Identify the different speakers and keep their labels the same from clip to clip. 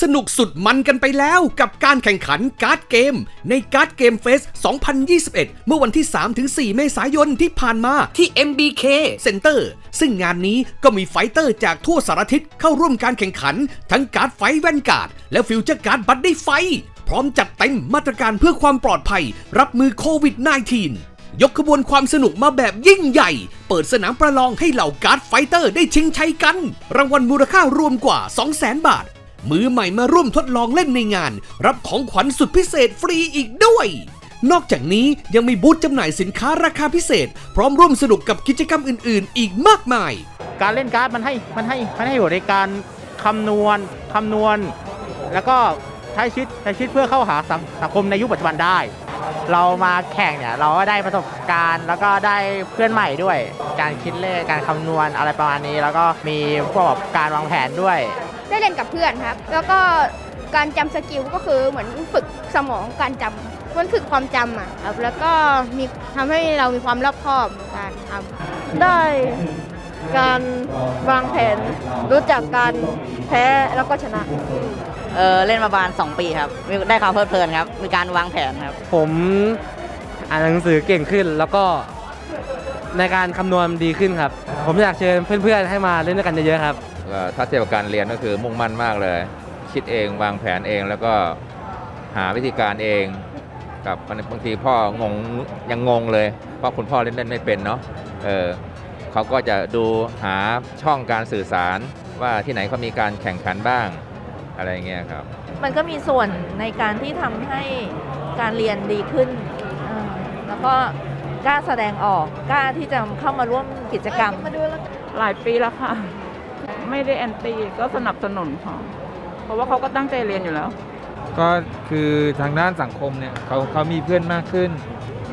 Speaker 1: สนุกสุดมันกันไปแล้วกับการแข่งขันการ์ดเกม ในการ์ดเกมเฟส 2021 เมื่อวันที่ 3-4 เมษายนที่ผ่านมาที่ MBK Center ซึ่งงานนี้ก็มีไฟเตอร์จากทั่วสารทิศเข้าร่วมการแข่งขัน ทั้งการ์ดไฟแวนการ์ดและฟิวเจอร์การ์ดบัตได้ไฟ พร้อมจัดเต็มมาตรการเพื่อความปลอดภัย รับมือโควิด -19 ยกขบวนความสนุกมาแบบยิ่งใหญ่ เปิดสนามประลองให้เหล่าการ์ดไฟเตอร์ได้ชิงชัยกัน รางวัลมูลค่ารวมกว่า 200,000 บาท มือใหม่มาร่วมทดลองเล่นในงาน รับของขวัญสุดพิเศษฟรีอีกด้วย นอกจากนี้ยังมีบูธจำหน่ายสินค้าราคาพิเศษ พร้อมร่วมสนุกกับกิจกรรมอื่น ๆ อีกมากมาย
Speaker 2: การเล่นการ์ดมันให้มันให้มันให้อยู่ในการคำนวณคำนวณ แล้วก็ใช้ชีวิตใช้ชีวิตเพื่อเข้าหาสังสังคมในยุคปัจจุบันได้ เรามาแข่งเนี่ยเราก็ได้ประสบการณ์ แล้วก็ได้เพื่อนใหม่ด้วย การคิดเลขการคำนวณอะไรประมาณนี้ แล้วก็มีพวกแบบการวางแผนด้วย
Speaker 3: ได้เล่นกับเพื่อนครับ แล้วก็การจำสกิลก็คือเหมือนฝึกสมองการจำมันฝึกความจำอะครับ แล้วก็มีทำให้เรามีความรอบคอบในการทำ ได้การวางแผนรู้จักการแพ้แล้วก็ชนะ
Speaker 4: เออเล่นมาประมาณ2 ปีครับมีได้ความเพลิดเพลินครับ มีการวางแผนครับ
Speaker 5: ผมอ่านหนังสือเก่งขึ้นแล้วก็ในการคำนวณดีขึ้นครับ ผมอยากเชิญเพื่อนๆให้มาเล่นด้วยกันเยอะๆครับ
Speaker 6: ก็ ถ้าเทียบกับการเรียนก็คือมุ่งมั่นมากเลย คิดเองวางแผนเองแล้วก็หาวิธีการเองกับบางทีพ่องงยังงงเลยเพราะคุณพ่อเล่นเล่นไม่เป็นเนาะเออเขาก็จะดูหาช่องการสื่อสารว่าที่ไหนเขามีการแข่งขันบ้างอะไรเงี้ยครับ
Speaker 7: มันก็มีส่วนในการที่ทำให้การเรียนดีขึ้นเออแล้วก็กล้าแสดงออกกล้าที่จะเข้ามาร่วมกิจกรรม
Speaker 8: หลายปีแล้วค่ะ ไม่ได้แอนตี้ก็สนับสนุนค่ะเพราะว่าเขาก็ตั้งใจเรียนอยู่แล้ว
Speaker 9: ก็คือทางด้านสังคมเนี่ยเขาเขามีเพื่อนมากขึ้น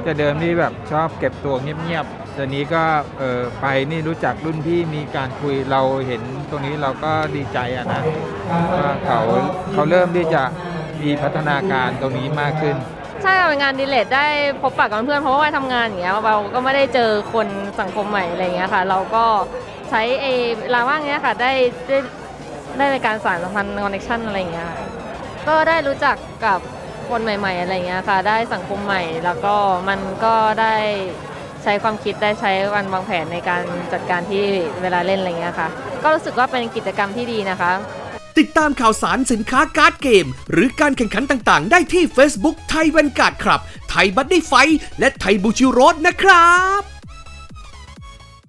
Speaker 9: แต่เดิมนี่แบบชอบเก็บตัวเงียบๆแต่นี้ก็เออไปนี่รู้จักรุ่นพี่มีการคุยเราเห็นตรงนี้เราก็ดีใจอะนะว่าเขาเขาเริ่มที่จะมีพัฒนาการตรงนี้มากขึ้น
Speaker 10: ใช่ค่ะเป็นงานดีเลทได้พบปะกับเพื่อนเพราะว่าวัยทำงานอย่างเงี้ยเราก็ไม่ได้เจอคนสังคมใหม่อะไรเงี้ยค่ะ เราก็ ใช้เอเวลาว่างเนี้ยค่ะได้ได้ได้ในการสานสัมพันธ์คอนเนคชั่นอะไรเงี้ยค่ะก็ได้รู้จักกับคนใหม่ ๆ อะไรเงี้ยค่ะ ได้สังคมใหม่แล้วก็มันก็ได้ใช้ความคิดได้ใช้การวางแผนในการจัดการที่เวลาเล่นอะไรเงี้ยค่ะ ก็รู้สึกว่าเป็นกิจกรรมที่ดีนะคะ
Speaker 1: ติดตามข่าวสารสินค้าการ์ดเกม หรือการแข่งขันต่างๆ ได้ที่ Facebook ไทยแวนการ์ดครับ ไทยบัตตี้ไฟและไทยบูชิโรสนะครับ